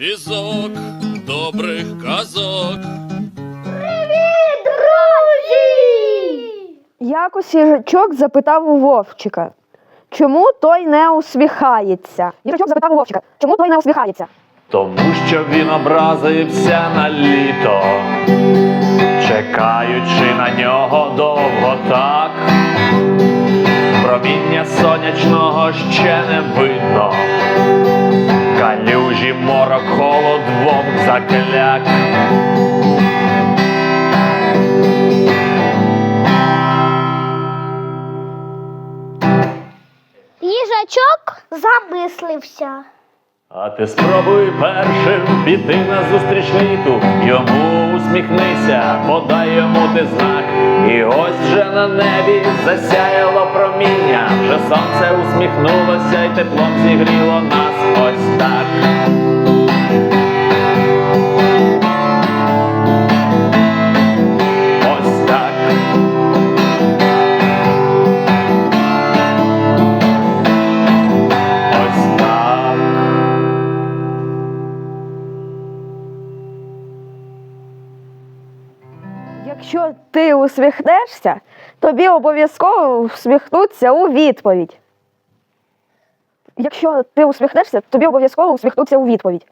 Візок добрих казок. Привіт. Якось їжачок запитав у вовчика, чому той не усміхається? Їжачок запитав у вовчика, чому той не усміхається? Тому що він образився на літо, чекаючи на нього довго так. Проміння сонячного ще не видно. Морок, холод, вовк закляк. Їжачок замислився. А ти спробуй першим піти на зустріч літу, йому усміхнися, подай йому ти знак. І ось вже на небі засяяло проміння, вже сонце усміхнулося й теплом зігріло нас ось так. Якщо ти усміхнешся, тобі обов'язково усміхнуться у відповідь. Якщо ти усміхнешся, тобі обов'язково усміхнуться у відповідь.